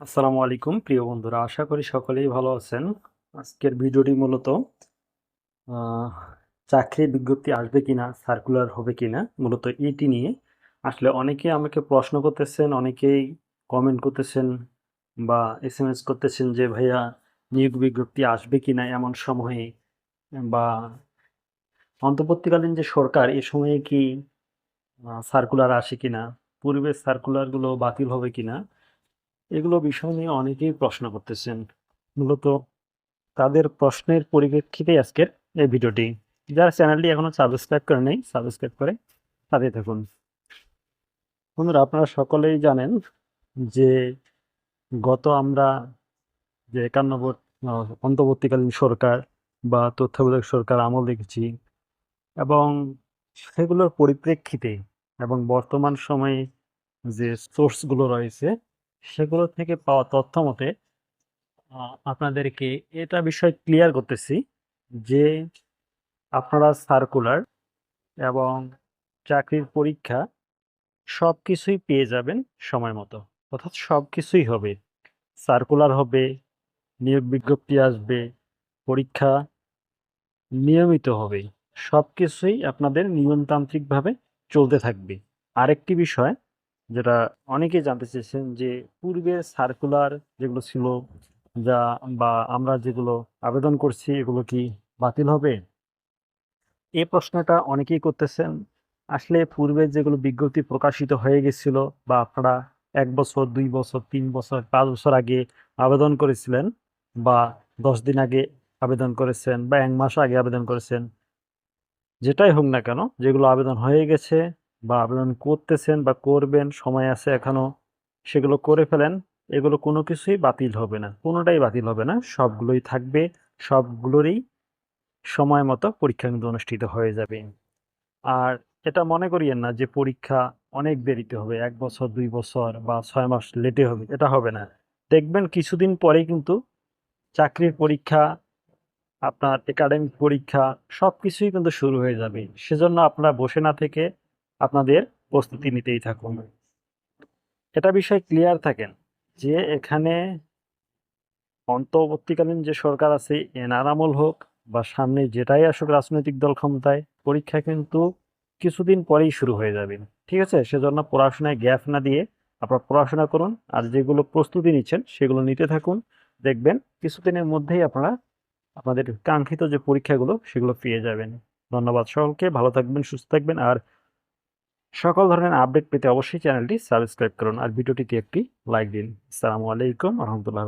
আসসালামু আলাইকুম, প্রিয় বন্ধুরা। আশা করি সকলেই ভালো আছেন। আজকের ভিডিওটি মূলত চাকরি বিজ্ঞপ্তি আসবে কিনা সার্কুলার হবে কিনা, মূলত এটি নিয়ে। আসলে অনেকে আমাকে প্রশ্ন করতেছেন, অনেকেই কমেন্ট করতেছেন বা এস এম এস করতেছেন যে, ভাইয়া, নিয়োগ বিজ্ঞপ্তি আসবে কিনা এমন সময়ে? বা অন্তর্বর্তীকালীন যে সরকার, এ সময়ে কি সার্কুলার আসে কিনা পূর্বের সার্কুলারগুলো বাতিল হবে কিনা এগুলো বিষয় নিয়ে অনেকেই প্রশ্ন করতেছেন। মূলত তাদের প্রশ্নের পরিপ্রেক্ষিতে আজকের এই ভিডিওটি। যারা চ্যানেলটি এখনও সাবস্ক্রাইব করে নেই সাবস্ক্রাইব করে সাথে থাকুন। বন্ধুরা আপনারা সকলেই জানেন যে গত আমরা যে একান্ন বর- আহ, অন্তর্বর্তীকালীন সরকার বা তত্ত্বাবধায়ক সরকার আমল দেখেছি এবং সেগুলোর পরিপ্রেক্ষিতে এবং বর্তমান সময়ে যে সোর্সগুলো রয়েছে সেগুলো থেকে পাওয়া তথ্য মতে আপনাদেরকে এটা বিষয় ক্লিয়ার করতেছি যে আপনারা সার্কুলার এবং চাকরির পরীক্ষা সব কিছুই পেয়ে যাবেন সময় মতো। অর্থাৎ সব কিছুই হবে। সার্কুলার হবে, নিয়োগ বিজ্ঞপ্তি আসবে, পরীক্ষা নিয়মিত হবে। সব কিছুই আপনাদের নিয়মতান্ত্রিকভাবে চলতে থাকবে। আরেকটি বিষয় যেটা অনেকেই জানতে চেয়েছেন যে পূর্বের সার্কুলার যেগুলো ছিল যা বা আমরা যেগুলো আবেদন করছি, এগুলো কি বাতিল হবে? এ প্রশ্নটা অনেকেই করতেছেন। আসলে পূর্বে যেগুলো বিজ্ঞপ্তি প্রকাশিত হয়ে গেছিল বা আপনারা এক বছর, দুই বছর, তিন বছর, পাঁচ বছর আগে আবেদন করেছিলেন বা দশ দিন আগে আবেদন করেছেন বা এক মাস আগে আবেদন করেছেন, যেটাই হোক না কেন, যেগুলো আবেদন হয়ে গেছে বা আবেদন করতেছেন বা করবেন, সময় আছে এখনও, সেগুলো করে ফেলেন, এগুলো কোনো কিছুই বাতিল হবে না। কোনোটাই বাতিল হবে না, সবগুলোই থাকবে, সবগুলোরই সময় মতো পরীক্ষা কিন্তু অনুষ্ঠিত হয়ে যাবে। আর এটা মনে করিয়েন না যে পরীক্ষা অনেক দেরিতে হবে, এক বছর, দুই বছর বা ছয় মাস লেটে হবে, এটা হবে না। দেখবেন কিছুদিন পরেই কিন্তু চাকরির পরীক্ষা, আপনার একাডেমিক পরীক্ষা সব কিছুই কিন্তু শুরু হয়ে যাবে। সেজন্য আপনারা বসে না থেকে আপনাদের প্রস্তুতি নিতেই থাকুন। এটা বিষয়ে ক্লিয়ার থাকেন যে এখানে অন্তর্বর্তীকালীন যে সরকার আছে, এনার আমল হোক বা সামনে যেটাই আসুক রাজনৈতিক দল ক্ষমতায়, পরীক্ষা কিন্তু কিছুদিন পরেই শুরু হয়ে যাবে। ঠিক আছে? সেজন্য পড়াশোনায় গ্যাপ না দিয়ে আপনারা পড়াশোনা করুন আর যেগুলো প্রস্তুতি নিচ্ছেন সেগুলো নিতে থাকুন। দেখবেন কিছুদিনের মধ্যেই আপনারা আপনাদের কাঙ্ক্ষিত যে পরীক্ষাগুলো সেগুলো পেয়ে যাবেন। ধন্যবাদ সকলকে, ভালো থাকবেন, সুস্থ থাকবেন আর সকল ধরনের আপডেট পেতে অবশ্যই চ্যানেলটি সাবস্ক্রাইব করুন আর ভিডিওটিতে একটি লাইক দিন। আসসালামু আলাইকুম রহমতুল্লাহ